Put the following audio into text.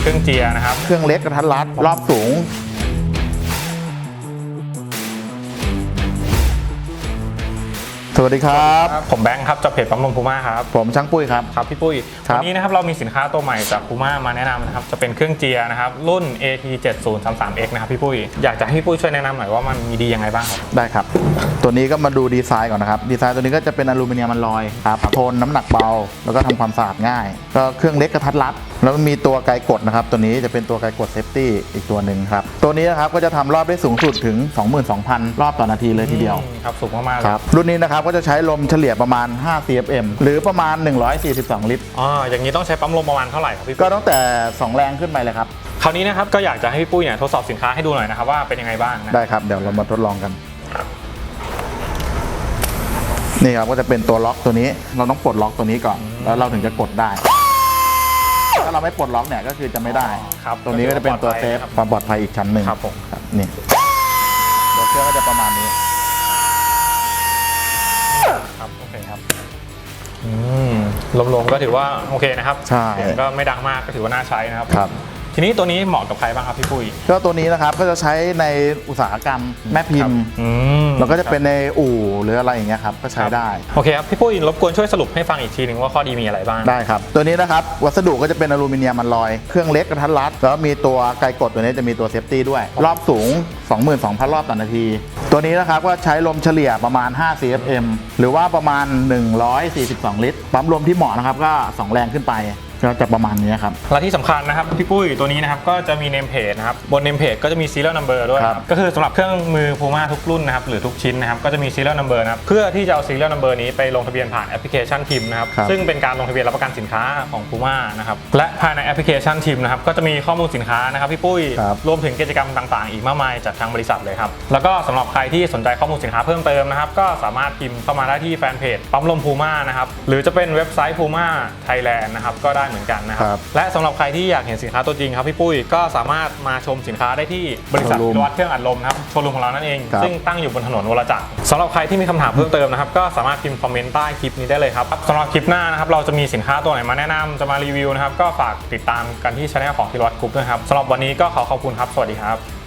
เครื่องเจียนะครับ เครื่องเล็กกระทัดรัดรอบสูง สวัสดีครับ ผมแบงค์ครับจากเพจปั๊มลมพูม่าครับ ผมช่างปุ้ยครับ ครับพี่ปุ้ยครับวันนี้นะครับเรามีสินค้าตัวใหม่จากพูม่ามาแนะนำนะครับ จะเป็นเครื่องเจียร์นะครับ รุ่น AT7033X นะครับพี่ปุ้ย อยากจะให้พี่ปุ้ยช่วยแนะนำหน่อยว่ามันมีดียังไงบ้างครับ ได้ครับ ตัวนี้ก็มาดูดีไซน์ก่อนนะครับ ดีไซน์ตัวนี้ก็จะเป็นอลูมิเนียมมันลอยครับทนน้ำหนักเบา แล้วก็ทำความสะอาดง่าย ก็เครื่องเล็กกระทัดรัด แล้วมีตัวไกกดนะครับ ตัวนี้จะเป็นตัวไกกดเซฟตี้อีกตัวหนึ่งครับ ตัวนี้นะครับก็จะทำรอบได้สูงสุดถึง 22,000 รอบต่อนาทีเลยทีเดียวอืมครับสูงมากๆเลยครับ รุ่นนี้นะครับก็จะใช้ลมเฉลี่ยประมาณ 5 CFM หรือประมาณ 142 ลิตร อ๋ออย่างนี้ต้องใช้ปั๊มลมประมาณเท่าไหร่ครับพี่ปุ้ก็ยตั้งแต่ 2 แรงขึ้นไปเลยครับ คราวนี้นะครับก็อยากจะให้พี่ปุ้ยเนี่ยทดสอบสินค้าให้ดูหน่อยนะครับว่าเป็นยังไงบ้างนะได้ครับ เดี๋ยวเรามาทดลองกัน นี่ครับก็จะเป็นตัวล็อกตัวนี้ เราต้องปลดล็อกตัวนี้ก่อน แล้วเราถึงจะกดได้ ถ้าเราไม่ปลดล็อกเนี่ยก็คือจะไม่ได้ ครับตัวนี้ก็จะเป็นตัวเซฟความปลอดภัยอีกชั้นหนึ่งครับผม ครับนี่ตัวเครื่องก็จะประมาณนี้ อืมรวมๆก็ถือว่าโอเคนะครับใช่ เสียงก็ไม่ดังมากก็ถือว่าน่าใช้นะครับ ครับ ทีนี้ตัวนี้เหมาะกับใครบ้างครับพี่ปุ้ย ก็ตัวนี้นะครับก็จะใช้ในอุตสาหกรรมแม่พิมพ์อืมแล้วก็จะเป็นในอู่หรืออะไรอย่างเงี้ยครับก็ใช้ได้ โอเคครับ พี่ปุ้ยรบกวนช่วยสรุปให้ฟังอีกทีหนึ่งว่าข้อดีมีอะไรบ้าง ได้ครับ ตัวนี้นะครับ วัสดุก็จะเป็นอลูมิเนียมมันลอย เครื่องเล็กกระทัดรัด แล้วมีตัวไกกดตัวนี้จะมีตัวเซฟตี้ด้วย รอบสูง 22,000 รอบต่อนาที ตัวนี้นะครับก็ใช้ลมเฉลี่ยประมาณ 5 CFM หรือว่าประมาณ 142 ลิตร ปั๊มลมที่เหมาะนะครับก็ 2 แรงขึ้นไป ก็จะประมาณนี้ครับ และที่สำคัญนะครับพี่ปุ้ยตัวนี้นะครับก็จะมีเนมเพจนะครับบนเนมเพจก็จะมี serial number ด้วยครับก็คือสำหรับเครื่องมือ Puma ทุกรุ่นนะครับหรือทุกชิ้นนะครับก็จะมี serial number นะครับเพื่อที่จะเอา serial number นี้ไปลงทะเบียนผ่านแอปพลิเคชันทิมนะครับครับ ซึ่งเป็นการลงทะเบียนรับประกันสินค้าของ Puma นะครับและภายในแอปพลิเคชันทิมนะครับก็จะมีข้อมูลสินค้านะครับพี่ปุ้ย ครับ รวมถึงกิจกรรมต่างๆ อีกมากมายจากทางบริษัทเลยครับ แล้วก็สำหรับใครที่สนใจข้อมูลสินค้าเพิ่มเติมนะครับ ก็สามารถพิมพ์เข้ามาได้ที่แฟนเพจปั๊มลม Puma นะครับ หรือจะเป็นเว็บไซต์ Puma Thailand นะครับ ก็ได้เหมือนกันนะครับครับและสำหรับใครที่อยากเห็นสินค้าตัวจริงครับพี่ปุ้ยก็สามารถมาชมสินค้าได้ที่บริษัทโชว์รูมพิวัตเครื่องอัดลมนะครับโชว์รูมของเรานั่นเองครับซึ่งตั้งอยู่บนถนนวรจักรสำหรับใครที่มีคำถามเพิ่มเติมนะครับก็สามารถพิมพ์คอมเมนต์ใต้คลิปนี้ได้เลยครับสำหรับคลิปหน้านะครับเราจะมีสินค้าตัวไหนมาแนะนำจะมารีวิวนะครับก็ฝากติดตามกันที่ช anel ของพิวัตกรุ๊ปด้วยครับสำหรับวันนี้ก็ขอขอบคุณครับสวัสดีครับ